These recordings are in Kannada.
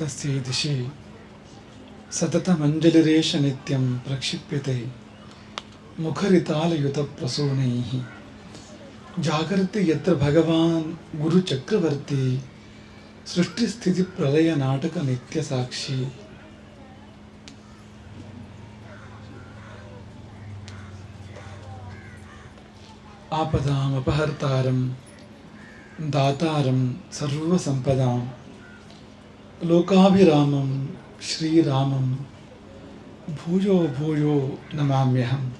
తస్య దిశి సతతమంజలిరేష నిత్యం ప్రక్షిప్యతే ముఖరితాలయుత ప్రసూనై జాగ్రత్త ఎత్ర భగవాన్ గురు చక్రవర్తి సృష్టి స్థితి ప్రళయ నాటక నిత్య సాక్షి. ఆపదాం అపహర్తారం దాతారం సర్వసంపదాం लोकाभिरामं श्रीरामं भूयो भूयो नमाम्यहम्।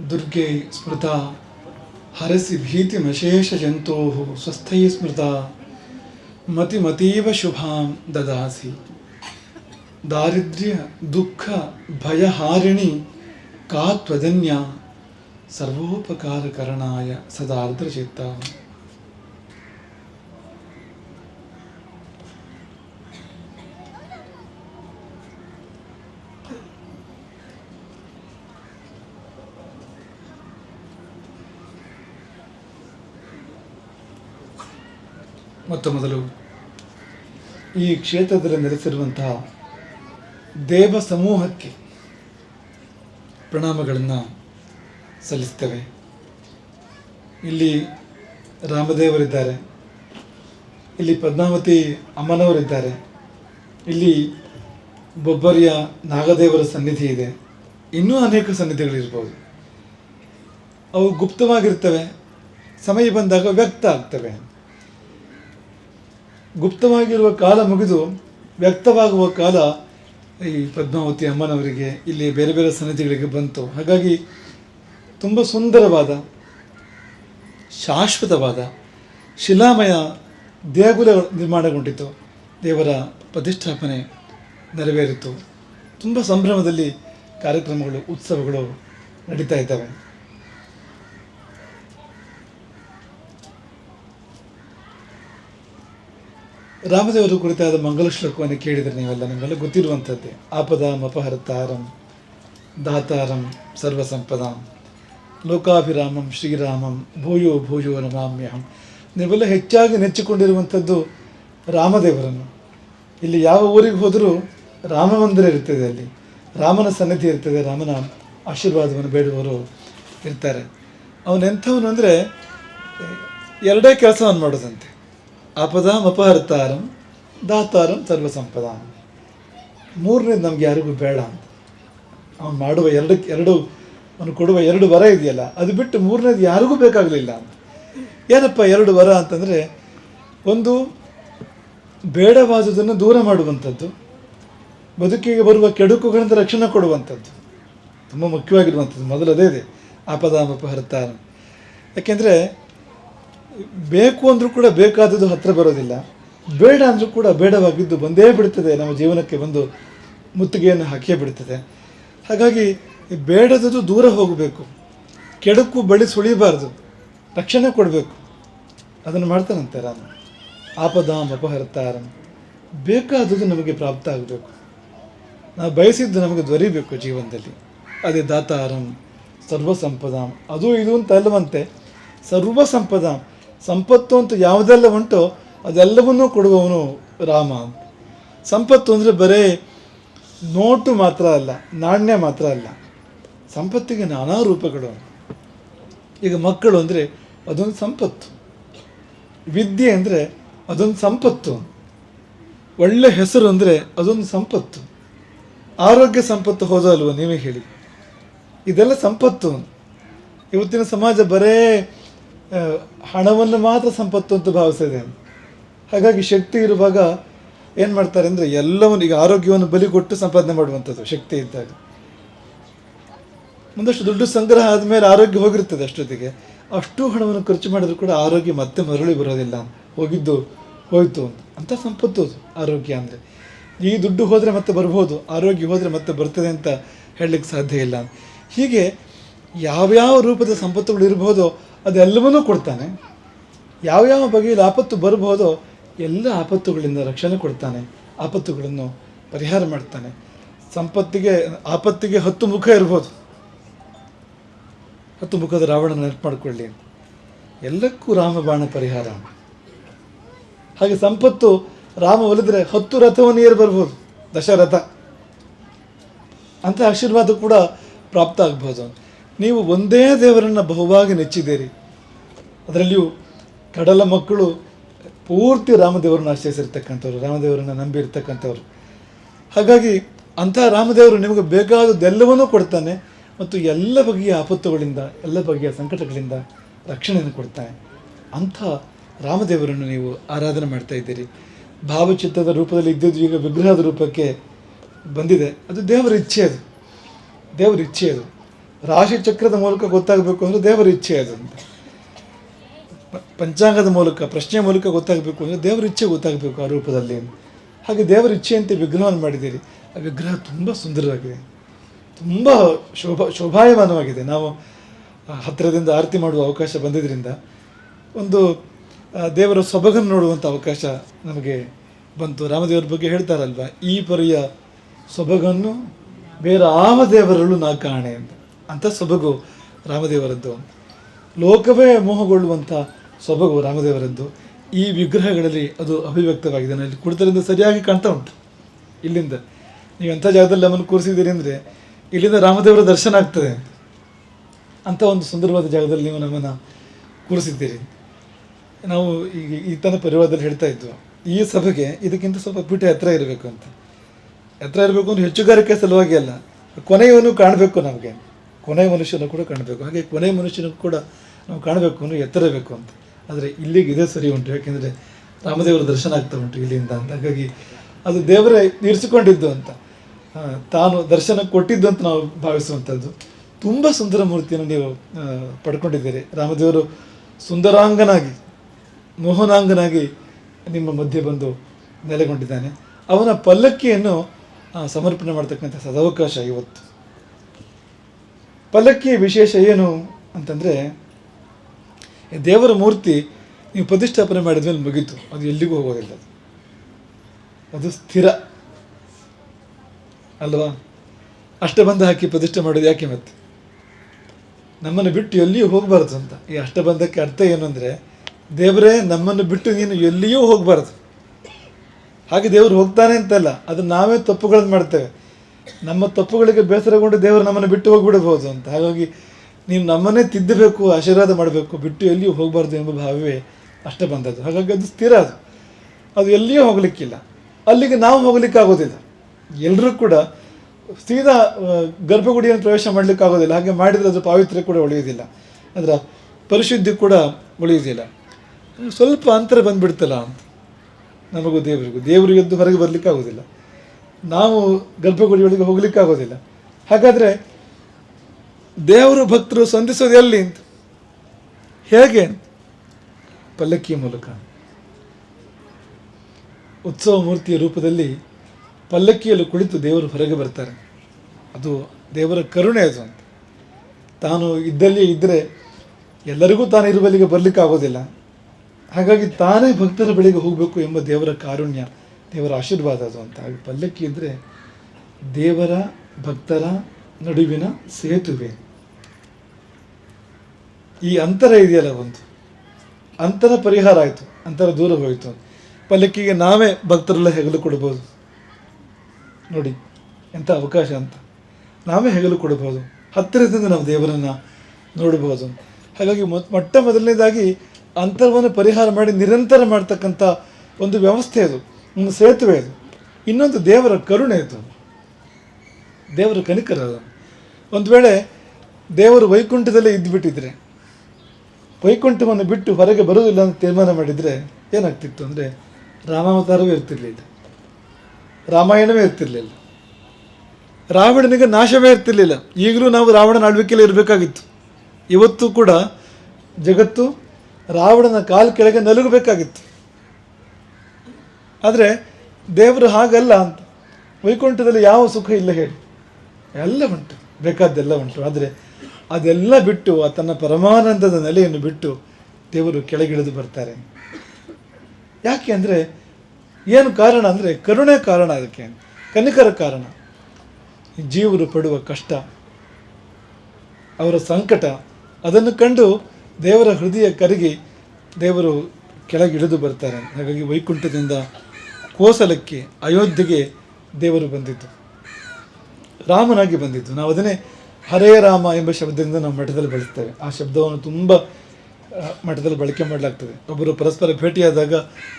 दुर्गे स्मृता हरसि भीतिमशेषजन्तोः स्वस्थैः स्मृता मतिमतीव शुभां ददासि। ದಾರಿದ್ರ್ಯ ದುಃಖ ಭಯಹಾರಿಣಿ ಕಾ ಕರಣಾಯ ಸರ್ವೋಪಕಾರಕರಣಾಯ ಸದಾರ್ದ್ರಚಿತ್ತ. ಮೊತ್ತಮೊದಲು ಈ ಕ್ಷೇತ್ರದಲ್ಲಿ ನೆಲೆಸಿರುವಂತಹ ದೇವ ಸಮೂಹಕ್ಕೆ ಪ್ರಣಾಮಗಳನ್ನು ಸಲ್ಲಿಸ್ತೇವೆ. ಇಲ್ಲಿ ರಾಮದೇವರಿದ್ದಾರೆ. ಇಲ್ಲಿ ಪದ್ಮಾವತಿ ಅಮ್ಮನವರಿದ್ದಾರೆ. ಇಲ್ಲಿ ಬೊಬ್ಬರಿಯ ನಾಗದೇವರ ಸನ್ನಿಧಿ ಇದೆ. ಇನ್ನೂ ಅನೇಕ ಸನ್ನಿಧಿಗಳಿರ್ಬೋದು. ಅವು ಗುಪ್ತವಾಗಿರ್ತವೆ. ಸಮಯ ಬಂದಾಗ ವ್ಯಕ್ತ ಆಗ್ತವೆ. ಗುಪ್ತವಾಗಿರುವ ಕಾಲ ಮುಗಿದು ವ್ಯಕ್ತವಾಗುವ ಕಾಲ ಈ ಪದ್ಮಾವತಿ ಅಮ್ಮನವರಿಗೆ, ಇಲ್ಲಿ ಬೇರೆ ಬೇರೆ ಸನ್ನಿಧಿಗಳಿಗೆ ಬಂತು. ಹಾಗಾಗಿ ತುಂಬ ಸುಂದರವಾದ, ಶಾಶ್ವತವಾದ ಶಿಲಾಮಯ ದೇಗುಲ ನಿರ್ಮಾಣಗೊಂಡಿತು. ದೇವರ ಪ್ರತಿಷ್ಠಾಪನೆ ನೆರವೇರಿತು. ತುಂಬ ಸಂಭ್ರಮದಲ್ಲಿ ಕಾರ್ಯಕ್ರಮಗಳು, ಉತ್ಸವಗಳು ನಡೀತಾ ಇದ್ದಾವೆ. ರಾಮದೇವರು ಕುರಿತಾದ ಮಂಗಲ ಶ್ಲೋಕವನ್ನು ಕೇಳಿದರೆ ನೀವೆಲ್ಲ ನಿಮ್ಗೆಲ್ಲ ಗೊತ್ತಿರುವಂಥದ್ದೇ. ಆಪದಾಂ ಅಪಹರ್ತಾರಂ ದಾತಾರಂ ಸರ್ವಸಂಪದಾಂ. ಲೋಕಾಭಿರಾಮಂ ಶ್ರೀರಾಮಂ ಭೂಯೋ ಭೂಯೋ ನಮಾಮ್ಯಹಂ. ನೀವೆಲ್ಲ ಹೆಚ್ಚಾಗಿ ನೆಚ್ಚಿಕೊಂಡಿರುವಂಥದ್ದು ರಾಮದೇವರನ್ನು. ಇಲ್ಲಿ ಯಾವ ಊರಿಗೆ ಹೋದರೂ ರಾಮ ಮಂದಿರ ಇರ್ತದೆ ಅಲ್ಲಿ. ರಾಮನ ಸನ್ನಿಧಿ ಇರ್ತದೆ, ರಾಮನ ಆಶೀರ್ವಾದವನ್ನು ಬೇಡುವವರು ಇರ್ತಾರೆ. ಅವನೆಂಥವನು ಅಂದರೆ ಎರಡೇ ಕೆಲಸವನ್ನು ಮಾಡೋದಂತೆ. ಆಪದಾಂ ಅಪಹರ್ತಾರಂ, ದಾತಾರಂ ಸರ್ವಸಂಪದ. ಮೂರನೇದು ನಮ್ಗೆ ಯಾರಿಗೂ ಬೇಡ ಅಂತ. ಅವನು ಮಾಡುವ ಎರಡು ಎರಡು ಅವನು ಕೊಡುವ ಎರಡು ವರ ಇದೆಯಲ್ಲ, ಅದು ಬಿಟ್ಟು ಮೂರನೇದು ಯಾರಿಗೂ ಬೇಕಾಗಲಿಲ್ಲ ಅಂತ. ಏನಪ್ಪ ಎರಡು ವರ ಅಂತಂದರೆ, ಒಂದು ಬೇಡವಾದುದನ್ನು ದೂರ ಮಾಡುವಂಥದ್ದು, ಬದುಕಿಗೆ ಬರುವ ಕೆಡುಕುಗಳಿಂದ ರಕ್ಷಣೆ ಕೊಡುವಂಥದ್ದು. ತುಂಬ ಮುಖ್ಯವಾಗಿರುವಂಥದ್ದು, ಮೊದಲದೇ ಇದೆ. ಆಪದಾಮಪ ಹರತಾರ ಯಾಕೆಂದರೆ ಬೇಕು ಅಂದರೂ ಕೂಡ ಬೇಕಾದದ್ದು ಹತ್ತಿರ ಬರೋದಿಲ್ಲ. ಬೇಡ ಅಂದರೂ ಕೂಡ ಬೇಡವಾಗಿದ್ದು ಬಂದೇ ಬಿಡ್ತದೆ. ನಮ್ಮ ಜೀವನಕ್ಕೆ ಬಂದು ಮುತ್ತಿಗೆಯನ್ನು ಹಾಕಿಯೇ ಬಿಡ್ತದೆ. ಹಾಗಾಗಿ ಬೇಡದದು ದೂರ ಹೋಗಬೇಕು. ಕೆಡಕು ಬಳಿ ಸುಳಿಬಾರ್ದು. ರಕ್ಷಣೆ ಕೊಡಬೇಕು. ಅದನ್ನು ಮಾಡ್ತಾನಂತೆ ರಾಮ ಆಪದಾಂ ಅಪಹರ್ತಾರಂ. ಬೇಕಾದದ್ದು ನಮಗೆ ಪ್ರಾಪ್ತ ಆಗಬೇಕು. ನಾವು ಬಯಸಿದ್ದು ನಮಗೆ ದೊರೀಬೇಕು ಜೀವನದಲ್ಲಿ. ಅದೇ ದಾತಾರಂ ಸರ್ವ ಸಂಪದಾಂ ಅದು ಇದು ಅಂತ ಅಲ್ಲವಂತೆ ಸರ್ವ ಸಂಪದಾಂ ಸಂಪತ್ತು ಅಂತ ಯಾವುದೆಲ್ಲ ಉಂಟೋ ಅದೆಲ್ಲವನ್ನೂ ಕೊಡುವವನು ರಾಮ ಸಂಪತ್ತು ಅಂದರೆ ಬರೇ ನೋಟು ಮಾತ್ರ ಅಲ್ಲ, ನಾಣ್ಯ ಮಾತ್ರ ಅಲ್ಲ. ಸಂಪತ್ತಿಗೆ ನಾನಾ ರೂಪಗಳು ಈಗ ಮಕ್ಕಳು ಅಂದರೆ ಅದೊಂದು ಸಂಪತ್ತು. ವಿದ್ಯೆ ಅಂದರೆ ಅದೊಂದು ಸಂಪತ್ತು. ಒಳ್ಳೆ ಹೆಸರು ಅಂದರೆ ಅದೊಂದು ಸಂಪತ್ತು. ಆರೋಗ್ಯ ಸಂಪತ್ತು ಹೋದಲ್ವ ನೀವೇ ಹೇಳಿ. ಇದೆಲ್ಲ ಸಂಪತ್ತು. ಇವತ್ತಿನ ಸಮಾಜ ಬರೇ ಹಣವನ್ನು ಮಾತ್ರ ಸಂಪತ್ತು ಅಂತ ಭಾವಿಸಿದೆ ಹಾಗಾಗಿ ಶಕ್ತಿ ಇರುವಾಗ ಏನು ಮಾಡ್ತಾರೆ ಅಂದರೆ ಎಲ್ಲವನ್ನು, ಈಗ ಆರೋಗ್ಯವನ್ನು ಬಲಿ ಕೊಟ್ಟು ಸಂಪಾದನೆ ಮಾಡುವಂಥದ್ದು, ಶಕ್ತಿ ಇದ್ದಾಗ. ಒಂದಷ್ಟು ದುಡ್ಡು ಸಂಗ್ರಹ ಆದಮೇಲೆ ಆರೋಗ್ಯ ಹೋಗಿರ್ತದೆ ಅಷ್ಟೊತ್ತಿಗೆ. ಅಷ್ಟು ಹಣವನ್ನು ಖರ್ಚು ಮಾಡಿದ್ರು ಕೂಡ ಆರೋಗ್ಯ ಮತ್ತೆ ಮರಳಿ ಬರೋದಿಲ್ಲ. ಹೋಗಿದ್ದು ಹೋಯಿತು ಅಂತ. ಸಂಪತ್ತು ಆರೋಗ್ಯ ಅಂದರೆ. ಈ ದುಡ್ಡು ಹೋದರೆ ಮತ್ತೆ ಬರ್ಬೋದು, ಆರೋಗ್ಯ ಹೋದರೆ ಮತ್ತೆ ಬರ್ತದೆ ಅಂತ ಹೇಳಲಿಕ್ಕೆ ಸಾಧ್ಯ ಇಲ್ಲ. ಹೀಗೆ ಯಾವ್ಯಾವ ರೂಪದ ಸಂಪತ್ತುಗಳು ಇರ್ಬೋದೋ ಅದೆಲ್ಲವನ್ನೂ ಕೊಡ್ತಾನೆ. ಯಾವ ಬಗೆಯಲ್ಲಿ ಆಪತ್ತು ಬರಬಹುದೋ ಎಲ್ಲ ಆಪತ್ತುಗಳಿಂದ ರಕ್ಷಣೆ ಕೊಡ್ತಾನೆ. ಆಪತ್ತುಗಳನ್ನು ಪರಿಹಾರ ಮಾಡ್ತಾನೆ. ಸಂಪತ್ತಿಗೆ, ಆಪತ್ತಿಗೆ ಹತ್ತು ಮುಖ ಇರ್ಬೋದು. ಹತ್ತು ಮುಖದ ರಾವಣನ ನೆನಪು ಮಾಡಿಕೊಳ್ಳಿ ಎಲ್ಲಕ್ಕೂ ರಾಮಬಾಣ ಪರಿಹಾರ. ಹಾಗೆ ಸಂಪತ್ತು ರಾಮ ಒಲಿದ್ರೆ ಹತ್ತು ರಥವನ್ನು ಏರಿ ಬರ್ಬೋದು, ದಶರಥ. ಅಂತ ಆಶೀರ್ವಾದ ಕೂಡ ಪ್ರಾಪ್ತ ಆಗ್ಬೋದು. ನೀವು ಒಂದೇ ದೇವರನ್ನು ಬಹುವಾಗಿ ನೆಚ್ಚಿದ್ದೀರಿ. ಅದರಲ್ಲಿಯೂ ಕಡಲ ಮಕ್ಕಳು ಪೂರ್ತಿ ರಾಮದೇವರನ್ನು ಆಶ್ರಯಿಸಿರ್ತಕ್ಕಂಥವ್ರು, ರಾಮದೇವರನ್ನು ನಂಬಿರ್ತಕ್ಕಂಥವ್ರು. ಹಾಗಾಗಿ ಅಂಥ ರಾಮದೇವರು ನಿಮಗೆ ಬೇಕಾದದ್ದೆಲ್ಲವನ್ನೂ ಕೊಡ್ತಾನೆ ಮತ್ತು ಎಲ್ಲ ಬಗೆಯ ಆಪತ್ತುಗಳಿಂದ, ಎಲ್ಲ ಬಗೆಯ ಸಂಕಟಗಳಿಂದ ರಕ್ಷಣೆಯನ್ನು ಕೊಡ್ತಾನೆ. ಅಂಥ ರಾಮದೇವರನ್ನು ನೀವು ಆರಾಧನೆ ಮಾಡ್ತಾ ಇದ್ದೀರಿ. ಭಾವಚಿತ್ರದ ರೂಪದಲ್ಲಿ ಇದ್ದದ್ದು ಈಗ ವಿಗ್ರಹದ ರೂಪಕ್ಕೆ ಬಂದಿದೆ. ಅದು ದೇವರ ಇಚ್ಛೆ ಅದು. ದೇವರ ಇಚ್ಛೆ ಅದು. ರಾಶಿ ಚಕ್ರದ ಮೂಲಕ ಗೊತ್ತಾಗಬೇಕು ಅಂದರೆ ದೇವರ ಇಚ್ಛೆ ಅದು. ಪ- ಪಂಚಾಂಗದ ಮೂಲಕ, ಪ್ರಶ್ನೆ ಮೂಲಕ ಗೊತ್ತಾಗಬೇಕು ಅಂದರೆ ದೇವರ ಇಚ್ಛೆ ಗೊತ್ತಾಗಬೇಕು ಆ ರೂಪದಲ್ಲಿ. ಹಾಗೆ ದೇವರ ಇಚ್ಛೆಯಂತೆ ವಿಗ್ರಹವನ್ನು ಮಾಡಿದ್ದೀರಿ. ಆ ವಿಗ್ರಹ ತುಂಬ ಸುಂದರವಾಗಿದೆ. ತುಂಬ ಶೋಭ, ಶೋಭಾಯಮಾನವಾಗಿದೆ. ನಾವು ಹತ್ತಿರದಿಂದ ಆರತಿ ಮಾಡುವ ಅವಕಾಶ ಬಂದಿದ್ದರಿಂದ ಒಂದು ದೇವರ ಸೊಬಗನ್ನು ನೋಡುವಂಥ ಅವಕಾಶ ನಮಗೆ ಬಂತು. ರಾಮದೇವರ ಬಗ್ಗೆ ಹೇಳ್ತಾರಲ್ವ, ಈ ಪರಿಯ ಸೊಬಗನ್ನು ಬೇರೆ ಯಾವ ದೇವರಲ್ಲೂ ನಾ ಕಾಣೆ ಅಂತ. ಅಂಥ ಸೊಬಗು ರಾಮದೇವರದ್ದು ಲೋಕವೇ ಮೋಹಗೊಳ್ಳುವಂಥ ಸೊಬಗು ರಾಮದೇವರದ್ದು ಈ ವಿಗ್ರಹಗಳಲ್ಲಿ ಅದು ಅಭಿವ್ಯಕ್ತವಾಗಿದೆ. ನಾನು ಇಲ್ಲಿ ಕುಳಿತರಿಂದ ಸರಿಯಾಗಿ ಕಾಣ್ತಾ ಉಂಟು. ಇಲ್ಲಿಂದ. ನೀವು ಎಂಥ ಜಾಗದಲ್ಲಿ ನಮ್ಮನ್ನು ಕೂರಿಸಿದ್ದೀರಿ ಅಂದರೆ, ಇಲ್ಲಿಂದ ರಾಮದೇವರ ದರ್ಶನ ಆಗ್ತದೆ ಅಂತ. ಒಂದು ಸುಂದರವಾದ ಜಾಗದಲ್ಲಿ ನೀವು ನಮ್ಮನ್ನು ಕೂರಿಸಿದ್ದೀರಿ. ನಾವು ಈಗ ಈತನ ಪರಿವಾರದಲ್ಲಿ ಹೇಳ್ತಾ ಇದ್ವು. ಈ ಸಭೆಗೆ ಇದಕ್ಕಿಂತ ಸ್ವಲ್ಪ ಪೀಠ ಎತ್ತರ ಇರಬೇಕು ಅಂತ. ಎತ್ತರ ಇರಬೇಕು ಅಂದ್ರೆ ಹೆಚ್ಚುಗಾರಿಕೆ ಸಲುವಾಗಿ ಅಲ್ಲ. ಕೊನೆಯವನು ಕಾಣಬೇಕು ನಮಗೆ. ಕೊನೆಯ ಮನುಷ್ಯನ ಕೂಡ ಕಾಣಬೇಕು. ಹಾಗೆ ಕೊನೆ ಮನುಷ್ಯನ ಕೂಡ ನಾವು ಕಾಣಬೇಕು ಅನ್ನೋ ಎತ್ತರಬೇಕು ಅಂತ. ಆದರೆ ಇಲ್ಲಿಗೆ ಇದೇ ಸರಿ ಉಂಟು. ಯಾಕೆಂದರೆ ರಾಮದೇವರ ದರ್ಶನ ಆಗ್ತಾ ಉಂಟು ಇಲ್ಲಿಂದ ಅಂತ. ಹಾಗಾಗಿ ಅದು ದೇವರೇ ಇರಿಸಿಕೊಂಡಿದ್ದು ಅಂತ. ತಾನು ದರ್ಶನ ಕೊಟ್ಟಿದ್ದು ಅಂತ ನಾವು ಭಾವಿಸುವಂಥದ್ದು ತುಂಬ ಸುಂದರ ಮೂರ್ತಿಯನ್ನು ನೀವು ಪಡ್ಕೊಂಡಿದ್ದೀರಿ. ರಾಮದೇವರು ಸುಂದರಾಂಗನಾಗಿ, ಮೋಹನಾಂಗನಾಗಿ ನಿಮ್ಮ ಮಧ್ಯೆ ಬಂದು ನೆಲೆಗೊಂಡಿದ್ದಾನೆ. ಅವನ ಪಲ್ಲಕ್ಕಿಯನ್ನು ಸಮರ್ಪಣೆ ಮಾಡ್ತಕ್ಕಂಥ ಸದಾವಕಾಶ ಇವತ್ತು. ಪಲ್ಲಕ್ಕಿ ವಿಶೇಷ ಏನು ಅಂತಂದರೆ ದೇವರ ಮೂರ್ತಿ ನೀವು ಪ್ರತಿಷ್ಠಾಪನೆ ಮಾಡಿದ ಮೇಲೆ ಮುಗೀತು. ಅದು ಎಲ್ಲಿಗೂ ಹೋಗೋದಿಲ್ಲ ಅದು. ಅದು ಸ್ಥಿರ. ಅಲ್ವಾ? ಅಷ್ಟಬಂಧ ಹಾಕಿ ಪ್ರತಿಷ್ಠೆ ಮಾಡೋದು ಯಾಕೆ ಮತ್ತೆ? ನಮ್ಮನ್ನು ಬಿಟ್ಟು ಎಲ್ಲಿಯೂ ಹೋಗಬಾರ್ದು ಅಂತ. ಈ ಅಷ್ಟಬಂಧಕ್ಕೆ ಅರ್ಥ ಏನು ಅಂದರೆ, ದೇವರೇ ನಮ್ಮನ್ನು ಬಿಟ್ಟು ನೀನು ಎಲ್ಲಿಯೂ ಹೋಗಬಾರ್ದು. ಹಾಗೆ ದೇವರು ಹೋಗ್ತಾನೆ ಅಂತಲ್ಲ, ಅದು ನಾವೇ ತಪ್ಪುಗಳನ್ನು ಮಾಡ್ತೇವೆ. ನಮ್ಮ ತಪ್ಪುಗಳಿಗೆ ಬೇಸರಗೊಂಡು ದೇವರು ನಮ್ಮನ್ನು ಬಿಟ್ಟು ಹೋಗ್ಬಿಡಬಹುದು ಅಂತ. ಹಾಗಾಗಿ ನೀವು ನಮ್ಮನ್ನೇ ತಿದ್ದಬೇಕು, ಆಶೀರ್ವಾದ ಮಾಡಬೇಕು, ಬಿಟ್ಟು ಎಲ್ಲಿಯೂ ಹೋಗಬಾರ್ದು ಎಂಬ ಭಾವವೇ ಅಷ್ಟೇ ಬಂದದ್ದು. ಹಾಗಾಗಿ ಅದು ಸ್ಥಿರ ಅದು. ಅದು ಎಲ್ಲಿಯೂ ಹೋಗಲಿಕ್ಕಿಲ್ಲ. ಅಲ್ಲಿಗೆ ನಾವು ಹೋಗಲಿಕ್ಕೆ ಆಗೋದಿಲ್ಲ ಎಲ್ಲರೂ ಕೂಡ ಸೀದಾ ಗರ್ಭಗುಡಿಯನ್ನು ಪ್ರವೇಶ ಮಾಡಲಿಕ್ಕೆ ಆಗೋದಿಲ್ಲ ಹಾಗೆ ಮಾಡಿದರೆ ಅದರ ಪಾವಿತ್ರ್ಯ ಕೂಡ ಉಳಿಯೋದಿಲ್ಲ ಅದರ ಪರಿಶುದ್ಧಿ ಕೂಡ ಉಳಿಯೋದಿಲ್ಲ ಸ್ವಲ್ಪ ಅಂತರ ಬಂದುಬಿಡ್ತಲ್ಲ ಅಂತ. ನಮಗೂ ದೇವರಿಗೂ. ದೇವರು ಎದ್ದು ಹೊರಗೆ ಬರಲಿಕ್ಕೆ ಆಗೋದಿಲ್ಲ ನಾವು ಗರ್ಭಗುಡಿಯೊಳಗೆ ಹೋಗ್ಲಿಕ್ಕೆ ಆಗೋದಿಲ್ಲ ಹಾಗಾದರೆ ದೇವರು ಭಕ್ತರು ಸಂಧಿಸೋದು ಎಲ್ಲಿ ಅಂತ? ಹೇಗೆ ಪಲ್ಲಕ್ಕಿಯ ಮೂಲಕ. ಉತ್ಸವ ಮೂರ್ತಿಯ ರೂಪದಲ್ಲಿ ಪಲ್ಲಕ್ಕಿಯಲ್ಲಿ ಕುಳಿತು ದೇವರು ಹೊರಗೆ ಬರ್ತಾರೆ. ಅದು ದೇವರ ಕರುಣೆ ಅದು ಅಂತ. ತಾನು ಇದ್ದಲ್ಲಿ ಇದ್ದರೆ ಎಲ್ಲರಿಗೂ ತಾನು ಇರುವಲ್ಲಿಗೆ ಬರಲಿಕ್ಕೆ ಆಗೋದಿಲ್ಲ ಹಾಗಾಗಿ ತಾನೇ ಭಕ್ತರ ಬಳಿಗೆ ಹೋಗಬೇಕು ಎಂಬ ದೇವರ ಕಾರುಣ್ಯ ದೇವರ ಆಶೀರ್ವಾದ ಅದು ಅಂತ. ಪಲ್ಲಕ್ಕಿ ಅಂದರೆ ದೇವರ ಭಕ್ತರ ನಡುವಿನ ಸೇತುವೆ. ಈ ಅಂತರ ಇದೆಯಲ್ಲ ಒಂದು. ಅಂತರ ಪರಿಹಾರ ಆಯಿತು, ಅಂತರ ದೂರ ಹೋಯಿತು. ಪಲ್ಲಕ್ಕಿಗೆ ನಾವೇ ಭಕ್ತರೆಲ್ಲ ಹೆಗಲು ಕೊಡ್ಬೋದು. ನೋಡಿ ಎಂಥ ಅವಕಾಶ ಅಂತ. ನಾವೇ ಹೆಗಲು ಕೊಡ್ಬೋದು. ಹತ್ತಿರದಿಂದ ನಾವು ದೇವರನ್ನು ನೋಡ್ಬೋದು. ಹಾಗಾಗಿ ಮೊಟ್ಟ ಮೊದಲನೇದಾಗಿ ಅಂತರವನ್ನು ಪರಿಹಾರ ಮಾಡಿ ನಿರಂತರ ಮಾಡ್ತಕ್ಕಂಥ ಒಂದು ವ್ಯವಸ್ಥೆ ಅದು. ಸೇತುವೆ ಅದು ಇನ್ನೊಂದು ದೇವರ ಕರುಣೆ ಅದು. ದೇವರ ಕನಿಕರ ಒಂದು ವೇಳೆ ದೇವರು ವೈಕುಂಠದಲ್ಲೇ ಇದ್ದುಬಿಟ್ಟಿದ್ರೆ ವೈಕುಂಠವನ್ನು ಬಿಟ್ಟು ಹೊರಗೆ ಬರುವುದಿಲ್ಲ ಅಂತ ತೀರ್ಮಾನ ಮಾಡಿದರೆ ಏನಾಗ್ತಿತ್ತು ಅಂದರೆ ರಾಮಾವತಾರವೂ ಇರ್ತಿರ್ಲಿಲ್ಲ. ರಾಮಾಯಣವೇ ಇರ್ತಿರ್ಲಿಲ್ಲ. ರಾವಣನಿಗೆ ನಾಶವೇ ಇರ್ತಿರ್ಲಿಲ್ಲ. ಈಗಲೂ ನಾವು ರಾವಣನ ಆಳ್ವಿಕೆಯಲ್ಲಿ ಇರಬೇಕಾಗಿತ್ತು. ಇವತ್ತು ಕೂಡ ಜಗತ್ತು ರಾವಣನ ಕಾಲು ಕೆಳಗೆ ನಲುಗಬೇಕಾಗಿತ್ತು. ಆದರೆ ದೇವರು ಹಾಗಲ್ಲ ಅಂತ. ವೈಕುಂಠದಲ್ಲಿ ಯಾವ ಸುಖ ಇಲ್ಲ ಹೇಳಿ. ಎಲ್ಲ ಉಂಟು. ಬೇಕಾದ್ದೆಲ್ಲ ಉಂಟು. ಆದರೆ ಅದೆಲ್ಲ ಬಿಟ್ಟು ತನ್ನ ಪರಮಾನಂದದ ನೆಲೆಯನ್ನು ಬಿಟ್ಟು ದೇವರು ಕೆಳಗಿಳಿದು ಬರ್ತಾರೆ. ಯಾಕೆ ಅಂದರೆ ಏನು ಕಾರಣ ಅಂದರೆ ಕರುಣೆ ಕಾರಣ ಅದಕ್ಕೆ. ಕನಿಕರ ಕಾರಣ. ಜೀವರು ಪಡುವ ಕಷ್ಟ, ಅವರ ಸಂಕಟ, ಅದನ್ನು ಕಂಡು ದೇವರ ಹೃದಯ ಕರಗಿ ದೇವರು ಕೆಳಗಿಳಿದು ಬರ್ತಾರೆ. ಹಾಗಾಗಿ ವೈಕುಂಠದಿಂದ ಕೋಸಲಕ್ಕೆ ಅಯೋಧ್ಯೆಗೆ ದೇವರು ಬಂದಿದ್ದು. ರಾಮನಾಗಿ ಬಂದಿದ್ದು. ನಾವು ಅದನ್ನೇ ಹರೇ ರಾಮ ಎಂಬ ಶಬ್ದದಿಂದ ನಾವು ಮಠದಲ್ಲಿ ಬಳಸ್ತೇವೆ ಆ ಶಬ್ದವನ್ನು ತುಂಬ ಮಠದಲ್ಲಿ ಬಳಕೆ ಮಾಡಲಾಗ್ತದೆ. ಒಬ್ಬರು ಪರಸ್ಪರ ಭೇಟಿಯಾದಾಗ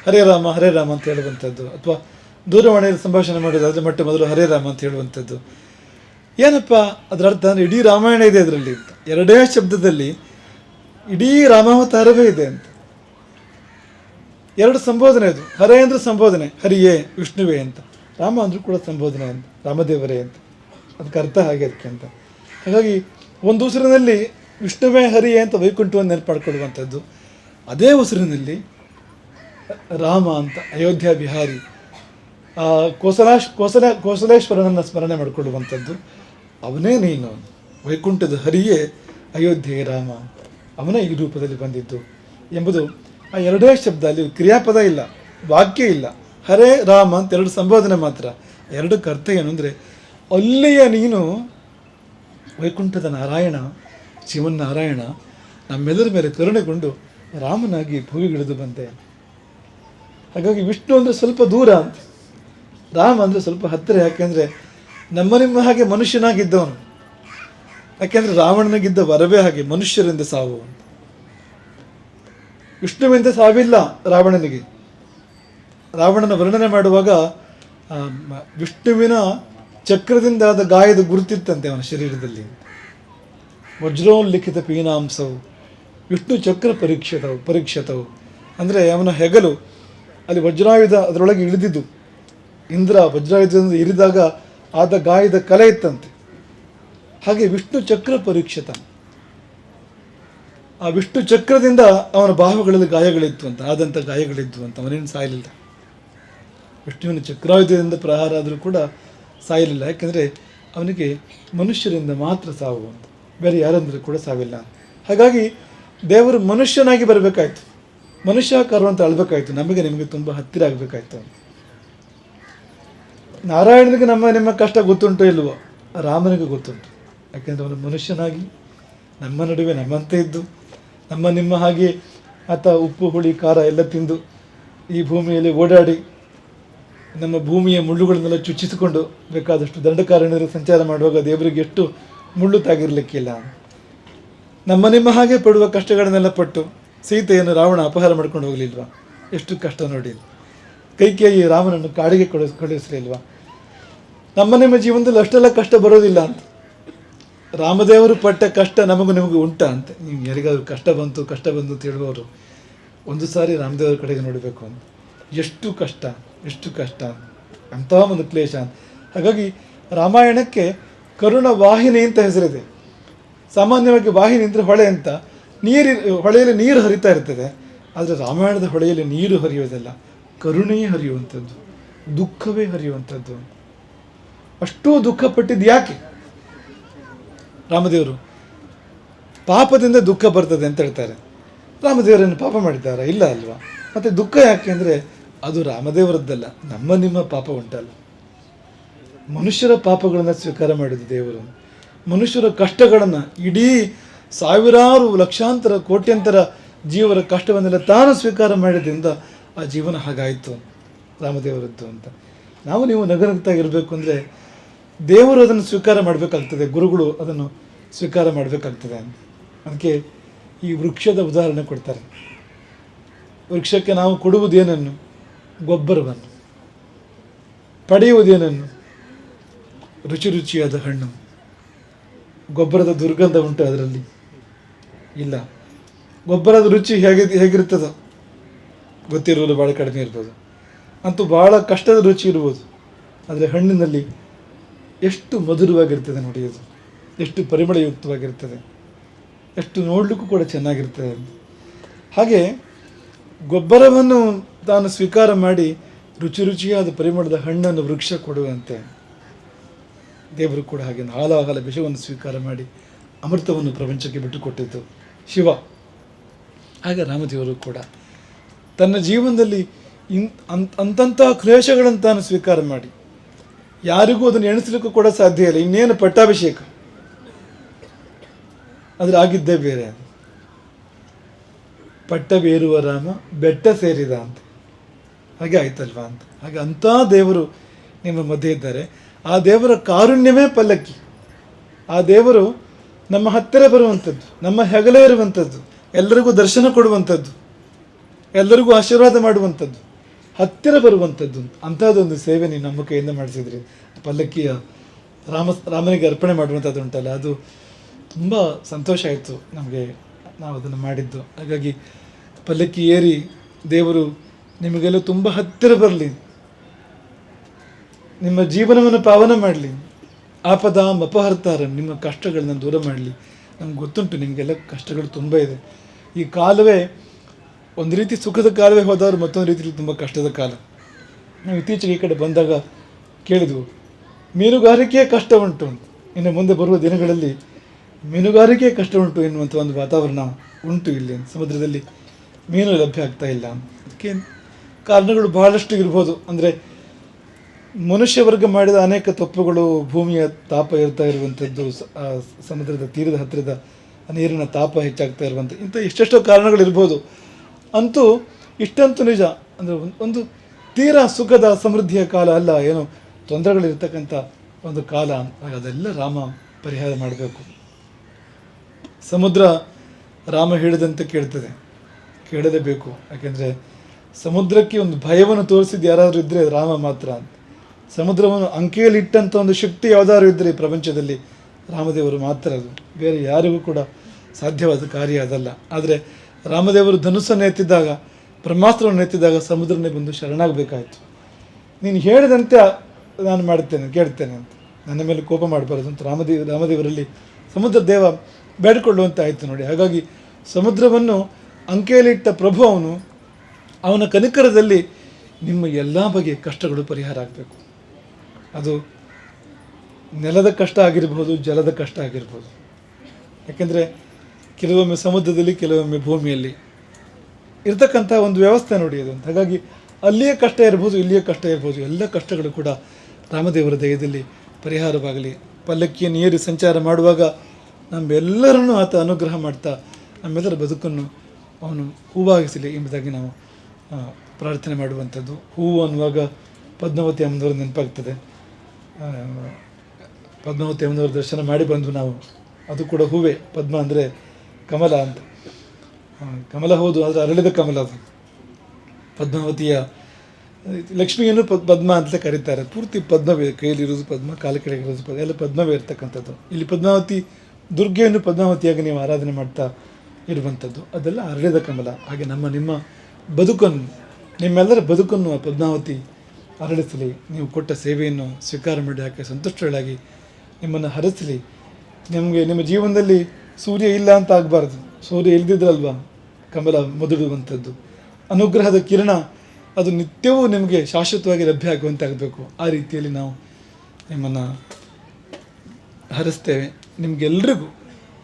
ಹರೇ ರಾಮ ಹರೇ ರಾಮ ಅಂತ ಹೇಳುವಂಥದ್ದು. ಅಥವಾ ದೂರವಾಣಿಯಲ್ಲಿ ಸಂಭಾಷಣೆ ಮಾಡೋದಾದರೆ ಮೊಟ್ಟ ಮೊದಲು ಹರೇ ರಾಮ ಅಂತ ಹೇಳುವಂಥದ್ದು. ಏನಪ್ಪ? ಅದರ ಅರ್ಥ ಅಂದರೆ ಇಡೀ ರಾಮಾಯಣ ಇದೆ ಅದರಲ್ಲಿ ಅಂತ. ಎರಡೇ ಶಬ್ದದಲ್ಲಿ ಇಡೀ ರಾಮಾವತಾರವೇ ಇದೆ ಅಂತ. ಎರಡು ಸಂಬೋಧನೆ ಅದು. ಹರೇ ಅಂದ್ರೆ ಸಂಬೋಧನೆ. ಹರಿಯೇ, ವಿಷ್ಣುವೇ ಅಂತ. ರಾಮ ಅಂದರೂ ಕೂಡ ಸಂಬೋಧನೆ ಅಂತ. ರಾಮದೇವರೇ ಅಂತ. ಅದಕ್ಕೆ ಅರ್ಥ ಹಾಗೆ ಅದಕ್ಕೆ ಅಂತ. ಹಾಗಾಗಿ ಒಂದು ಉಸಿರಿನಲ್ಲಿ ವಿಷ್ಣುವೇ, ಹರಿಯೇ ಅಂತ ವೈಕುಂಠವನ್ನು ನೆನಪಾಡ್ಕೊಳ್ಳುವಂಥದ್ದು. ಅದೇ ಉಸಿರಿನಲ್ಲಿ ರಾಮ ಅಂತ, ಅಯೋಧ್ಯ ಬಿಹಾರಿ ಕೋಸಲಾಶ್, ಕೋಸಲ, ಕೋಸಲೇಶ್ವರನನ್ನು ಸ್ಮರಣೆ ಮಾಡಿಕೊಳ್ಳುವಂಥದ್ದು. ಅವನೇ ನೀನು. ವೈಕುಂಠದ ಹರಿಯೇ ಅಯೋಧ್ಯೆ ರಾಮ ಅವನೇ ಈ ರೂಪದಲ್ಲಿ ಬಂದಿದ್ದು ಎಂಬುದು ಆ ಎರಡೇ ಶಬ್ದ ಅಲ್ಲಿ ಕ್ರಿಯಾಪದ ಇಲ್ಲ, ವಾಕ್ಯ ಇಲ್ಲ. ಹರೇ ರಾಮ ಅಂತ ಎರಡು ಸಂಬೋಧನೆ ಮಾತ್ರ. ಎರಡು ಕರ್ತ ಏನು ಅಂದರೆ, ಅಲ್ಲಿಯ ನೀನು ವೈಕುಂಠದ ನಾರಾಯಣ ಶಿವನಾರಾಯಣ ನಮ್ಮೆಲ್ಲರ ಮೇಲೆ ಕರುಣೆಗೊಂಡು ರಾಮನಾಗಿ ಭೂಮಿಗಿಳಿದು ಬಂದೆ. ಹಾಗಾಗಿ ವಿಷ್ಣು ಅಂದರೆ ಸ್ವಲ್ಪ ದೂರ ಅಂತ. ರಾಮ ಅಂದರೆ ಸ್ವಲ್ಪ ಹತ್ತಿರ ಯಾಕೆಂದರೆ ನಮ್ಮ ನಿಮ್ಮ ಹಾಗೆ ಮನುಷ್ಯನಾಗಿದ್ದವನು. ಯಾಕೆಂದರೆ ರಾವಣನಿಗಿದ್ದ ವರವೇ ಹಾಗೆ ಮನುಷ್ಯರಿಂದ ಸಾವು. ವಿಷ್ಣುವಿಂದ ಸಾವಿಲ್ಲ ರಾವಣನಿಗೆ. ರಾವಣನ ವರ್ಣನೆ ಮಾಡುವಾಗ ವಿಷ್ಣುವಿನ ಚಕ್ರದಿಂದ ಆದ ಗಾಯದ ಗುರುತಿತ್ತಂತೆ ಅವನ ಶರೀರದಲ್ಲಿ. ವಜ್ರೋಲ್ಲಿಖಿತ ಪೀನಾಂಸವು ವಿಷ್ಣು ಚಕ್ರ ಪರೀಕ್ಷಿತವು ಪರೀಕ್ಷಿತವು ಅಂದರೆ ಅವನ ಹೆಗಲು ಅಲ್ಲಿ ವಜ್ರಾಯುಧ ಅದರೊಳಗೆ ಇಳಿದಿದ್ದು. ಇಂದ್ರ ವಜ್ರಾಯುಧದಿಂದ ಇರಿದಾಗ ಆದ ಗಾಯದ ಕಲೆ ಇತ್ತಂತೆ. ಹಾಗೆ ವಿಷ್ಣು ಚಕ್ರ ಪರೀಕ್ಷಿತ. ಆ ವಿಷ್ಣು ಚಕ್ರದಿಂದ ಅವನ ಬಾಹುಗಳಲ್ಲಿ ಗಾಯಗಳಿತ್ತು ಅಂತ ಆದಂಥ ಗಾಯಗಳಿದ್ದು ಅಂತ, ಅವನೇನು ಸಾಯಲಿಲ್ಲ. ವಿಷ್ಣುವಿನ ಚಕ್ರಾಯುಧದಿಂದ ಪ್ರಹಾರ ಆದರೂ ಕೂಡ ಸಾಯಲಿಲ್ಲ. ಯಾಕೆಂದರೆ ಅವನಿಗೆ ಮನುಷ್ಯರಿಂದ ಮಾತ್ರ ಸಾವು ಅಂತ. ಬೇರೆ ಯಾರಂದರೂ ಕೂಡ ಸಾವಿಲ್ಲ ಹಾಗಾಗಿ ದೇವರು ಮನುಷ್ಯನಾಗಿ ಬರಬೇಕಾಯ್ತು. ಮನುಷ್ಯಾಕಾರ ಅಂತ ಅಳ್ಬೇಕಾಯ್ತು. ನಮಗೆ ನಿಮಗೆ ತುಂಬ ಹತ್ತಿರ ಆಗಬೇಕಾಯ್ತು. ನಾರಾಯಣನಿಗೆ ನಮ್ಮ ನಿಮ್ಮ ಕಷ್ಟ ಗೊತ್ತುಂಟು ಇಲ್ವೋ? ರಾಮನಿಗೆ ಗೊತ್ತುಂಟು. ಯಾಕೆಂದರೆ ಅವನು ಮನುಷ್ಯನಾಗಿ, ನಮ್ಮ ನಡುವೆ ನಮ್ಮಂತೆ ಇದ್ದು ನಮ್ಮ ನಿಮ್ಮ ಹಾಗೆ ಆತ ಉಪ್ಪು, ಹುಳಿ, ಖಾರ ಎಲ್ಲ ತಿಂದು ಈ ಭೂಮಿಯಲ್ಲಿ ಓಡಾಡಿ ನಮ್ಮ ಭೂಮಿಯ ಮುಳ್ಳುಗಳನ್ನೆಲ್ಲ ಚುಚ್ಚಿಸಿಕೊಂಡು ಬೇಕಾದಷ್ಟು ದಂಡಕಾರಣ್ಯರು ಸಂಚಾರ ಮಾಡುವಾಗ ದೇವರಿಗೆ ಎಷ್ಟು ಮುಳ್ಳು ತಾಗಿರಲಿಕ್ಕಿಲ್ಲ. ನಮ್ಮ ನಿಮ್ಮ ಹಾಗೆ ಪಡುವ ಕಷ್ಟಗಳನ್ನೆಲ್ಲ ಪಟ್ಟು ಸೀತೆಯನ್ನು ರಾವಣ ಅಪಹಾರ ಮಾಡ್ಕೊಂಡು ಹೋಗಲಿಲ್ವಾ? ಎಷ್ಟು ಕಷ್ಟ ನೋಡಿ. ಕೈಕೇಯಿ ರಾಮನನ್ನು ಕಾಡಿಗೆ ಕಳಿಸ್ ಕಳುಹಿಸಲಿಲ್ವಾ? ನಮ್ಮ ನಿಮ್ಮ ಜೀವನದಲ್ಲಿ ಅಷ್ಟೆಲ್ಲ ಕಷ್ಟ ಬರೋದಿಲ್ಲ ಅಂತ. ರಾಮದೇವರು ಪಟ್ಟ ಕಷ್ಟ ನಮಗೂ ನಿಮಗೂ ಉಂಟಾ ಅಂತ. ನೀವು ಯಾರಿಗಾದ್ರೂ ಕಷ್ಟ ಬಂತು ಕಷ್ಟ ಬಂತು ಅಂತ ಹೇಳುವವರು, ಒಂದು ಸಾರಿ ರಾಮದೇವರ ಕಡೆಗೆ ನೋಡಬೇಕು ಅಂತ. ಎಷ್ಟು ಕಷ್ಟ ಎಷ್ಟು ಕಷ್ಟ ಅಂತಹ ಒಂದು ಕ್ಲೇಶ ಹಾಗಾಗಿ ರಾಮಾಯಣಕ್ಕೆ ಕರುಣ ವಾಹಿನಿ ಅಂತ ಹೆಸರಿದೆ. ಸಾಮಾನ್ಯವಾಗಿ ವಾಹಿನಿ ಅಂದರೆ ಹೊಳೆ ಅಂತ. ನೀರಿ, ಹೊಳೆಯಲ್ಲಿ ನೀರು ಹರಿತಾ ಇರ್ತದೆ. ಆದರೆ ರಾಮಾಯಣದ ಹೊಳೆಯಲ್ಲಿ ನೀರು ಹರಿಯೋದಲ್ಲ ಕರುಣೆಯೇ ಹರಿಯುವಂಥದ್ದು, ದುಃಖವೇ ಹರಿಯುವಂಥದ್ದು ಅಷ್ಟೂ ದುಃಖಪಟ್ಟಿದ್ದು ಯಾಕೆ? ರಾಮದೇವರು, ಪಾಪದಿಂದ ದುಃಖ ಬರ್ತದೆ ಅಂತ ಹೇಳ್ತಾರೆ. ರಾಮದೇವರನ್ನು ಪಾಪ ಮಾಡಿದ್ದಾರೆ? ಇಲ್ಲ ಅಲ್ವಾ? ಮತ್ತು ದುಃಖ ಯಾಕೆ ಅಂದರೆ ಅದು ರಾಮದೇವರದ್ದಲ್ಲ, ನಮ್ಮ ನಿಮ್ಮ ಪಾಪ ಉಂಟಲ್ಲ ಮನುಷ್ಯರ ಪಾಪಗಳನ್ನು ಸ್ವೀಕಾರ ಮಾಡಿದ ದೇವರು, ಮನುಷ್ಯರ ಕಷ್ಟಗಳನ್ನು ಇಡೀ ಸಾವಿರಾರು ಲಕ್ಷಾಂತರ, ಕೋಟ್ಯಂತರ ಜೀವರ ಕಷ್ಟವನ್ನೆಲ್ಲ ತಾನು ಸ್ವೀಕಾರ ಮಾಡಿದ್ರಿಂದ ಆ ಜೀವನ ಹಾಗಾಯಿತು ರಾಮದೇವರದ್ದು ಅಂತ. ನಾವು ನೀವು ನಗನಗ್ತಾಗಿರಬೇಕು ಅಂದರೆ ದೇವರು ಅದನ್ನು ಸ್ವೀಕಾರ ಮಾಡಬೇಕಾಗ್ತದೆ, ಗುರುಗಳು ಅದನ್ನು ಸ್ವೀಕಾರ ಮಾಡಬೇಕಾಗ್ತದೆ ಅಂತ. ಅದಕ್ಕೆ ಈ ವೃಕ್ಷದ ಉದಾಹರಣೆ ಕೊಡ್ತಾರೆ. ವೃಕ್ಷಕ್ಕೆ ನಾವು ಕೊಡುವುದೇನನ್ನು? ಗೊಬ್ಬರವನ್ನು. ಪಡೆಯುವುದೇನನ್ನು? ರುಚಿ ರುಚಿಯಾದ ಹಣ್ಣು. ಗೊಬ್ಬರದ ದುರ್ಗಂಧ ಉಂಟು ಅದರಲ್ಲಿ. ಇಲ್ಲ. ಗೊಬ್ಬರದ ರುಚಿ ಹೇಗೆ ಹೇಗಿರ್ತದೋ ಗೊತ್ತಿರುವುದು ಭಾಳ ಕಡಿಮೆ ಇರ್ಬೋದು. ಅಂತೂ ಭಾಳ ಕಷ್ಟದ ರುಚಿ ಇರ್ಬೋದು. ಆದರೆ ಹಣ್ಣಿನಲ್ಲಿ ಎಷ್ಟು ಮಧುರವಾಗಿರ್ತದೆ ನೋಡಿ ಅದು. ಎಷ್ಟು ಪರಿಮಳಯುಕ್ತವಾಗಿರ್ತದೆ. ಎಷ್ಟು ನೋಡಲಿಕ್ಕೂ ಕೂಡ ಚೆನ್ನಾಗಿರ್ತದೆ ಹಾಗೆ ಗೊಬ್ಬರವನ್ನು ತಾನು ಸ್ವೀಕಾರ ಮಾಡಿ ರುಚಿ ರುಚಿಯಾದ ಪರಿಮಳದ ಹಣ್ಣನ್ನು ವೃಕ್ಷ ಕೊಡುವಂತೆ. ದೇವರು ಕೂಡ ಹಾಗೆ ಹಾಲಾಹಲ ವಿಷವನ್ನು ಸ್ವೀಕಾರ ಮಾಡಿ ಅಮೃತವನ್ನು ಪ್ರಪಂಚಕ್ಕೆ ಬಿಟ್ಟುಕೊಟ್ಟಿದ್ದು ಶಿವ. ಹಾಗೆ ರಾಮದೇವರು ಕೂಡ ತನ್ನ ಜೀವನದಲ್ಲಿ ಇನ್ ಅಂತ ಅಂತಂಥ ಕ್ಲೇಷಗಳನ್ನು ತಾನು ಸ್ವೀಕಾರ ಮಾಡಿ. ಯಾರಿಗೂ ಅದನ್ನು ಎಣಿಸ್ಲಿಕ್ಕೂ ಕೂಡ ಸಾಧ್ಯ ಇಲ್ಲ. ಇನ್ನೇನು ಪಟ್ಟಾಭಿಷೇಕ? ಆದರೆ ಆಗಿದ್ದೇ ಬೇರೆ. ಅದು ಪಟ್ಟ ಬೇರುವ ರಾಮ, ಬೆಟ್ಟ ಸೇರಿದ ಅಂತ. ಹಾಗೆ ಆಯ್ತಲ್ವಾ ಅಂತ. ಹಾಗೆ ಅಂಥ ದೇವರು ನಿಮ್ಮ ಮಧ್ಯೆ ಇದ್ದಾರೆ. ಆ ದೇವರ ಕಾರುಣ್ಯವೇ ಪಲ್ಲಕ್ಕಿ. ಆ ದೇವರು ನಮ್ಮ ಹತ್ತಿರ ಬರುವಂಥದ್ದು ನಮ್ಮ ಹೆಗಲೇ ಇರುವಂಥದ್ದು ಎಲ್ಲರಿಗೂ ದರ್ಶನ ಕೊಡುವಂಥದ್ದು ಎಲ್ಲರಿಗೂ ಆಶೀರ್ವಾದ ಮಾಡುವಂಥದ್ದು ಹತ್ತಿರ ಬರುವಂಥದ್ದು ಅಂಥದ್ದೊಂದು ಸೇವೆ ನೀವು ನಮ್ಮ ಕೈಯಿಂದ ಮಾಡಿಸಿದ್ರಿ. ಪಲ್ಲಕ್ಕಿಯ ರಾಮ, ರಾಮನಿಗೆ ಅರ್ಪಣೆ ಮಾಡುವಂಥದ್ದು ಉಂಟಲ್ಲ, ಅದು ತುಂಬ ಸಂತೋಷ ಆಯಿತು ನಮಗೆ ನಾವು ಅದನ್ನು ಮಾಡಿದ್ದು. ಹಾಗಾಗಿ ಪಲ್ಲಕ್ಕಿ ಏರಿ ದೇವರು ನಿಮಗೆಲ್ಲ ತುಂಬ ಹತ್ತಿರ ಬರಲಿ. ನಿಮ್ಮ ಜೀವನವನ್ನು ಪಾವನ ಮಾಡಲಿ. ಆಪದ, ಅಪಹರ್ತಾರ ನಿಮ್ಮ ಕಷ್ಟಗಳನ್ನ ದೂರ ಮಾಡಲಿ. ನಮ್ಗೆ ಗೊತ್ತುಂಟು, ನಿಮಗೆಲ್ಲ ಕಷ್ಟಗಳು ತುಂಬ ಇದೆ. ಈ ಕಾಲವೇ ಒಂದು ರೀತಿ ಸುಖದ ಕಾಲವೇ ಹೋದವರು ಮತ್ತೊಂದು ರೀತಿಯಲ್ಲಿ ತುಂಬ ಕಷ್ಟದ ಕಾಲ. ನಾವು ಇತ್ತೀಚೆಗೆ ಈ ಕಡೆ ಬಂದಾಗ ಕೇಳಿದ್ವು ಮೀನುಗಾರಿಕೆ ಕಷ್ಟ ಉಂಟು ಇನ್ನು ಮುಂದೆ ಬರುವ ದಿನಗಳಲ್ಲಿ ಮೀನುಗಾರಿಕೆ ಕಷ್ಟ ಉಂಟು ಎನ್ನುವಂಥ ಒಂದು ವಾತಾವರಣ ಉಂಟು ಇಲ್ಲಿ ಸಮುದ್ರದಲ್ಲಿ ಮೀನು ಲಭ್ಯ ಆಗ್ತಾ ಇಲ್ಲ ಅದಕ್ಕೆ ಕಾರಣಗಳು ಬಹಳಷ್ಟು ಇರ್ಬೋದು. ಅಂದರೆ ಮನುಷ್ಯ ವರ್ಗ ಮಾಡಿದ ಅನೇಕ ತಪ್ಪುಗಳು ಭೂಮಿಯ ತಾಪ ಇರ್ತಾ ಇರುವಂಥದ್ದು ಸಮುದ್ರದ ತೀರದ ಹತ್ತಿರದ ನೀರಿನ ತಾಪ ಹೆಚ್ಚಾಗ್ತಾ ಇರುವಂಥ ಇಂಥ ಎಷ್ಟೆಷ್ಟೋ ಕಾರಣಗಳಿರ್ಬೋದು. ಅಂತೂ ಇಷ್ಟಂತೂ ನಿಜ. ಅಂದರೆ ಒಂದ್- ತೀರಾ ಸುಖದ ಸಮೃದ್ಧಿಯ ಕಾಲ ಅಲ್ಲ, ಏನು ತೊಂದರೆಗಳಿರ್ತಕ್ಕಂಥ ಒಂದು ಕಾಲ. ಅದೆಲ್ಲ ರಾಮ ಪರಿಹಾರ ಮಾಡಬೇಕು. ಸಮುದ್ರ ರಾಮ ಹೇಳಿದಂತೆ ಕೇಳ್ತದೆ. ಕೇಳಲೇಬೇಕು. ಯಾಕೆಂದರೆ ಸಮುದ್ರಕ್ಕೆ ಒಂದು ಭಯವನ್ನು ತೋರಿಸಿದ್ದು ಯಾರಾದರೂ ಇದ್ದರೆ ರಾಮ ಮಾತ್ರ. ಅಂತ ಸಮುದ್ರವನ್ನು ಅಂಕೆಯಲ್ಲಿ ಇಟ್ಟಂಥ ಒಂದು ಶಕ್ತಿ ಯಾವುದಾದ್ರು ಇದ್ದರೆ ಈ ಪ್ರಪಂಚದಲ್ಲಿ ರಾಮದೇವರು ಮಾತ್ರ ಅದು. ಬೇರೆ ಯಾರಿಗೂ ಕೂಡ ಸಾಧ್ಯವಾದ ಕಾರ್ಯ ಅದಲ್ಲ. ಆದರೆ ರಾಮದೇವರು ಧನುಸ್ಸನ್ನು ಎತ್ತಿದ್ದಾಗ, ಬ್ರಹ್ಮಾಸ್ತ್ರವನ್ನು ಎತ್ತಿದ್ದಾಗ ಸಮುದ್ರನೇ ಬಂದು ಶರಣಾಗಬೇಕಾಯಿತು. ನೀನು ಹೇಳಿದಂತೆ ನಾನು ಮಾಡುತ್ತೇನೆ ಕೇಳ್ತೇನೆ ಅಂತ. ನನ್ನ ಮೇಲೆ ಕೋಪ ಮಾಡಬಾರದು ಅಂತ ರಾಮದೇವ ರಾಮದೇವರಲ್ಲಿ ಸಮುದ್ರ ದೇವ ಬೇಡಿಕೊಳ್ಳುವಂತೆ ಆಯಿತು ನೋಡಿ. ಹಾಗಾಗಿ ಸಮುದ್ರವನ್ನು ಅಂಕೆಯಲ್ಲಿಟ್ಟ ಪ್ರಭು ಅವನು, ಅವನ ಕನಿಕರದಲ್ಲಿ ನಿಮ್ಮ ಎಲ್ಲ ಬಗೆಯ ಕಷ್ಟಗಳು ಪರಿಹಾರ ಆಗಬೇಕು. ಅದು ನೆಲದ ಕಷ್ಟ ಆಗಿರ್ಬೋದು, ಜಲದ ಕಷ್ಟ ಆಗಿರ್ಬೋದು. ಯಾಕೆಂದರೆ ಕೆಲವೊಮ್ಮೆ ಸಮುದ್ರದಲ್ಲಿ, ಕೆಲವೊಮ್ಮೆ ಭೂಮಿಯಲ್ಲಿ ಇರತಕ್ಕಂಥ ಒಂದು ವ್ಯವಸ್ಥೆ ನೋಡಿ ಅದು. ಹಾಗಾಗಿ ಅಲ್ಲಿಯೇ ಕಷ್ಟ ಇರ್ಬೋದು, ಇಲ್ಲಿಯೇ ಕಷ್ಟ ಇರ್ಬೋದು. ಎಲ್ಲ ಕಷ್ಟಗಳು ಕೂಡ ರಾಮದೇವರ ದಯದಲ್ಲಿ ಪರಿಹಾರವಾಗಲಿ. ಪಲ್ಲಕ್ಕಿಯನ್ನು ಏರಿ ಸಂಚಾರ ಮಾಡುವಾಗ ನಮ್ಮೆಲ್ಲರನ್ನೂ ಆತ ಅನುಗ್ರಹ ಮಾಡ್ತಾ ನಮ್ಮೆಲ್ಲರ ಬದುಕನ್ನು ಅವನು ಹೂವಾಗಿಸಲಿ ಎಂಬುದಾಗಿ ನಾವು ಪ್ರಾರ್ಥನೆ ಮಾಡುವಂಥದ್ದು. ಹೂವು ಅನ್ನುವಾಗ ಪದ್ಮಾವತಿ ಅಮ್ಮನವರು ನೆನಪಾಗ್ತದೆ. ಪದ್ಮಾವತಿ ಅಮ್ಮನವ್ರ ದರ್ಶನ ಮಾಡಿ ಬಂದು ನಾವು, ಅದು ಕೂಡ ಹೂವೇ. ಪದ್ಮ ಅಂದರೆ ಕಮಲ ಅಂತ. ಕಮಲ ಹೌದು, ಆದರೆ ಅರಳಿದ ಕಮಲ ಅದು. ಪದ್ಮಾವತಿಯ, ಲಕ್ಷ್ಮಿಯನ್ನು ಪದ್ ಪದ್ಮ ಅಂತಲೇ ಕರೀತಾರೆ. ಪೂರ್ತಿ ಪದ್ಮವೇ ಕೈಯಲ್ಲಿರೋದು ಪದ್ಮ, ಕಾಲ ಕೆಳಗೆ ಇರೋದು ಪದ್ಮ, ಎಲ್ಲ ಪದ್ಮವೇ ಇರ್ತಕ್ಕಂಥದ್ದು. ಇಲ್ಲಿ ಪದ್ಮಾವತಿ, ದುರ್ಗೆಯನ್ನು ಪದ್ಮಾವತಿಯಾಗಿ ನೀವು ಆರಾಧನೆ ಮಾಡ್ತಾ ಇರುವಂಥದ್ದು. ಅದೆಲ್ಲ ಅರಳಿದ ಕಮಲ. ಹಾಗೆ ನಮ್ಮ, ನಿಮ್ಮ ಬದುಕನ್ನು, ನಿಮ್ಮೆಲ್ಲರ ಬದುಕನ್ನು ಆ ಪದ್ಮಾವತಿ ಅರಳಿಸಲಿ. ನೀವು ಕೊಟ್ಟ ಸೇವೆಯನ್ನು ಸ್ವೀಕಾರ ಮಾಡಿ ಹಾಕಿ ಸಂತುಷ್ಟಗಳಾಗಿ ನಿಮ್ಮನ್ನು ಹರಸಲಿ. ನಿಮಗೆ ನಿಮ್ಮ ಜೀವನದಲ್ಲಿ ಸೂರ್ಯ ಇಲ್ಲ ಅಂತ ಆಗಬಾರ್ದು. ಸೂರ್ಯ ಇಲ್ದಿದ್ರಲ್ವಾ? ಕಮಲ ಮುದುಡುವಂಥದ್ದು. ಅನುಗ್ರಹದ ಕಿರಣ, ಅದು ನಿತ್ಯವೂ ನಿಮಗೆ ಶಾಶ್ವತವಾಗಿ ಲಭ್ಯ ಆಗುವಂತೆ ಆಗಬೇಕು ಆ ರೀತಿಯಲ್ಲಿ ನಾವು ನಿಮ್ಮನ್ನು ಹರಿಸ್ತೇವೆ. ನಿಮಗೆಲ್ರಿಗೂ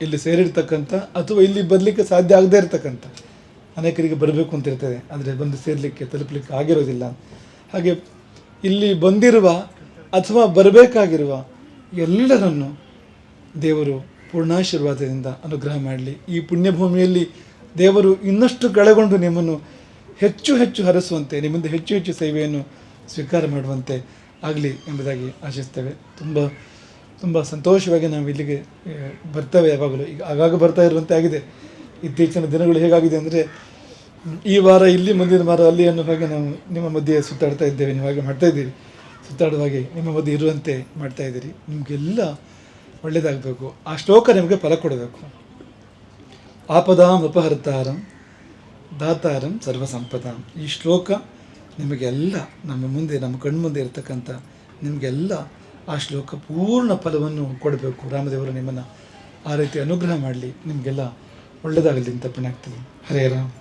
ಇಲ್ಲಿ ಸೇರಿರ್ತಕ್ಕಂಥ ಅಥವಾ ಇಲ್ಲಿ ಬರಲಿಕ್ಕೆ ಸಾಧ್ಯ ಆಗದೇ ಇರತಕ್ಕಂಥ ಅನೇಕರಿಗೆ ಬರಬೇಕು ಅಂತ ಇರ್ತದೆ ಆದರೆ ಬಂದು ಸೇರಲಿಕ್ಕೆ, ತಲುಪಲಿಕ್ಕೆ ಆಗಿರೋದಿಲ್ಲ. ಹಾಗೆ ಇಲ್ಲಿ ಬಂದಿರುವ ಅಥವಾ ಬರಬೇಕಾಗಿರುವ ಎಲ್ಲರನ್ನು ದೇವರು ಪೂರ್ಣಾಶೀರ್ವಾದದಿಂದ ಅನುಗ್ರಹ ಮಾಡಲಿ. ಈ ಪುಣ್ಯಭೂಮಿಯಲ್ಲಿ ದೇವರು ಇನ್ನಷ್ಟು ಕಳೆಗೊಂಡು ನಿಮ್ಮನ್ನು ಹೆಚ್ಚು ಹೆಚ್ಚು ಹರಸುವಂತೆ, ನಿಮ್ಮಿಂದ ಹೆಚ್ಚು ಹೆಚ್ಚು ಸೇವೆಯನ್ನು ಸ್ವೀಕಾರ ಮಾಡುವಂತೆ ಆಗಲಿ ಎಂಬುದಾಗಿ ಆಶಿಸ್ತೇವೆ. ತುಂಬ ತುಂಬ ಸಂತೋಷವಾಗಿ ನಾವು ಇಲ್ಲಿಗೆ ಬರ್ತೇವೆ ಯಾವಾಗಲೂ. ಈಗ ಆಗಾಗ ಬರ್ತಾ ಇರುವಂತೆ ಆಗಿದೆ. ಇತ್ತೀಚಿನ ದಿನಗಳು ಹೇಗಾಗಿದೆ ಅಂದರೆ, ಈ ವಾರ ಇಲ್ಲಿ ಮುಂದಿನ ವಾರ ಅಲ್ಲಿ ಅನ್ನೋ ಹಾಗೆ ನಾವು ನಿಮ್ಮ ಮಧ್ಯೆ ಸುತ್ತಾಡ್ತಾ ಇದ್ದೇವೆ, ನೀವು ಹಾಗೆ ಮಾಡ್ತಾ ಇದ್ದೀರಿ. ಸುತ್ತಾಡುವ ಹಾಗೆ ನಿಮ್ಮ ಮಧ್ಯೆ ಇರುವಂತೆ ಮಾಡ್ತಾ ಇದ್ದೀರಿ. ನಿಮಗೆಲ್ಲ ಒಳ್ಳೆಯದಾಗಬೇಕು ಆ ಶ್ಲೋಕ ನಿಮಗೆ ಫಲ ಕೊಡಬೇಕು. ಆಪದಾಂ ಉಪಹರ್ತಾರಂ, ದಾತಾರಂ ಸರ್ವಸಂಪದಾಂ. ಈ ಶ್ಲೋಕ ನಿಮಗೆಲ್ಲ, ನಮ್ಮ ಮುಂದೆ, ನಮ್ಮ ಕಣ್ಮುಂದೆ ಇರತಕ್ಕಂಥ ನಿಮಗೆಲ್ಲ ಆ ಶ್ಲೋಕ ಪೂರ್ಣ ಫಲವನ್ನು ಕೊಡಬೇಕು. ರಾಮದೇವರು ನಿಮ್ಮನ್ನು ಆ ರೀತಿ ಅನುಗ್ರಹ ಮಾಡಲಿ. ನಿಮಗೆಲ್ಲ ಒಳ್ಳೆಯದಾಗಲಿ ಅಂತ ಪುಣ್ಯ ಆಗ್ತದೆ. ಹರೇ ರಾಮ್.